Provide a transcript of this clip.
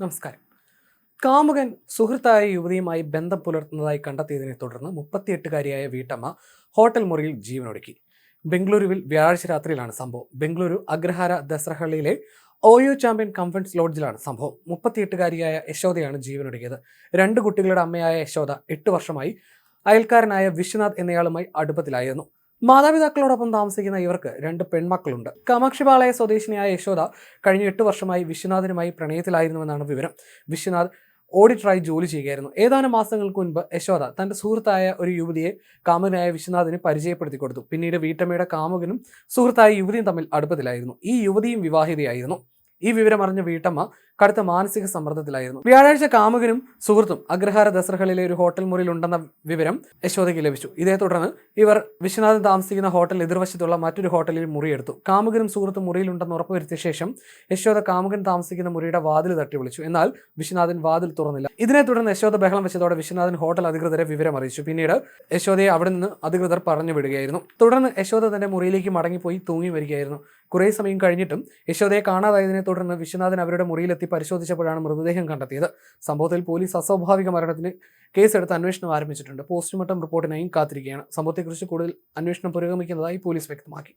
നമസ്കാരം. കാമുകൻ സുഹൃത്തായ യുവതിയുമായി ബന്ധം പുലർത്തുന്നതായി കണ്ടെത്തിയതിനെ തുടർന്ന് മുപ്പത്തിയെട്ടുകാരിയായ വീട്ടമ്മ ഹോട്ടൽ മുറിയിൽ ജീവനൊടുക്കി. ബംഗളൂരുവിൽ വ്യാഴാഴ്ച രാത്രിയിലാണ് സംഭവം. ബംഗളൂരു അഗ്രഹാര ദസറഹള്ളിയിലെ ഓയോ ചാമ്പ്യൻ കൺഫറൻസ് ലോഡ്ജിലാണ് സംഭവം. മുപ്പത്തിയെട്ടുകാരിയായ യശോദയാണ് ജീവനൊടുക്കിയത്. രണ്ട് കുട്ടികളുടെ അമ്മയായ യശോദ എട്ട് വർഷമായി അയൽക്കാരനായ വിശ്വനാഥ് എന്നയാളുമായി അടുപ്പത്തിലായിരുന്നു. മാതാപിതാക്കളോടൊപ്പം താമസിക്കുന്ന ഇവർക്ക് രണ്ട് പെൺമക്കളുണ്ട്. കാമാക്ഷിപാളയ സ്വദേശിനിയായ യശോദ കഴിഞ്ഞ എട്ട് വർഷമായി വിശ്വനാഥനുമായി പ്രണയത്തിലായിരുന്നുവെന്നാണ് വിവരം. വിശ്വനാഥ് ഓഡിറ്ററായി ജോലി ചെയ്യുകയായിരുന്നു. ഏതാനും മാസങ്ങൾക്ക് മുൻപ് യശോദ തന്റെ സുഹൃത്തായ ഒരു യുവതിയെ കാമുകനായ വിശ്വനാഥിന് പരിചയപ്പെടുത്തി കൊടുത്തു. പിന്നീട് വീട്ടമ്മയുടെ കാമുകനും സുഹൃത്തായ യുവതിയും തമ്മിൽ അടുപ്പത്തിലായിരുന്നു. ഈ യുവതിയും വിവാഹിതയായിരുന്നു. ഈ വിവരമറിഞ്ഞ വീട്ടമ്മ കടുത്ത മാനസിക സമ്മർദ്ദത്തിലായിരുന്നു. വ്യാഴാഴ്ച കാമുകനും സുഹൃത്തും അഗ്രഹാര ദസറകളിലെ ഒരു ഹോട്ടൽ മുറിയിൽ ഉണ്ടെന്ന വിവരം യശോദയ്ക്ക് ലഭിച്ചു. ഇതേ തുടർന്ന് ഇവർ വിശ്വനാഥൻ താമസിക്കുന്ന ഹോട്ടൽ എതിർവശത്തുള്ള മറ്റൊരു ഹോട്ടലിൽ മുറിയെടുത്തു. കാമുകനും സുഹൃത്തും മുറിയിലുണ്ടെന്ന് ഉറപ്പുവരുത്തിയ ശേഷം യശോദ കാമുകൻ താമസിക്കുന്ന മുറിയുടെ വാതിൽ തട്ടി വിളിച്ചു എന്നാൽ വിശ്വനാഥൻ വാതിൽ തുറന്നില്ല. ഇതിനെ തുടർന്ന് യശോദ ബഹളം വെച്ചതോടെ വിശ്വനാഥൻ ഹോട്ടൽ അധികൃതരെ വിവരം അറിയിച്ചു പിന്നീട് യശോദയെ അവിടെ നിന്ന് അധികൃതർ പറഞ്ഞു വിടുകയായിരുന്നു. തുടർന്ന് യശോദ തന്റെ മുറിയിലേക്ക് മടങ്ങിപ്പോയി തൂങ്ങി വരികയായിരുന്നു. കുറേ സമയം കഴിഞ്ഞിട്ടും യശോദയെ കാണാതായതിനെ തുടർന്ന് വിശ്വനാഥൻ അവരുടെ മുറിയിലെത്തി പരിശോധിച്ചപ്പോഴാണ് മൃതദേഹം കണ്ടെത്തിയത്. സംഭവത്തിൽ പോലീസ് അസ്വാഭാവിക മരണത്തിന് കേസെടുത്ത് അന്വേഷണം ആരംഭിച്ചിട്ടുണ്ട്. പോസ്റ്റ്മോർട്ടം റിപ്പോർട്ടിനായും കാത്തിരിക്കുകയാണ്. സംഭവത്തെക്കുറിച്ച് കൂടുതൽ അന്വേഷണം പുരോഗമിക്കുന്നതായി പോലീസ് വ്യക്തമാക്കി.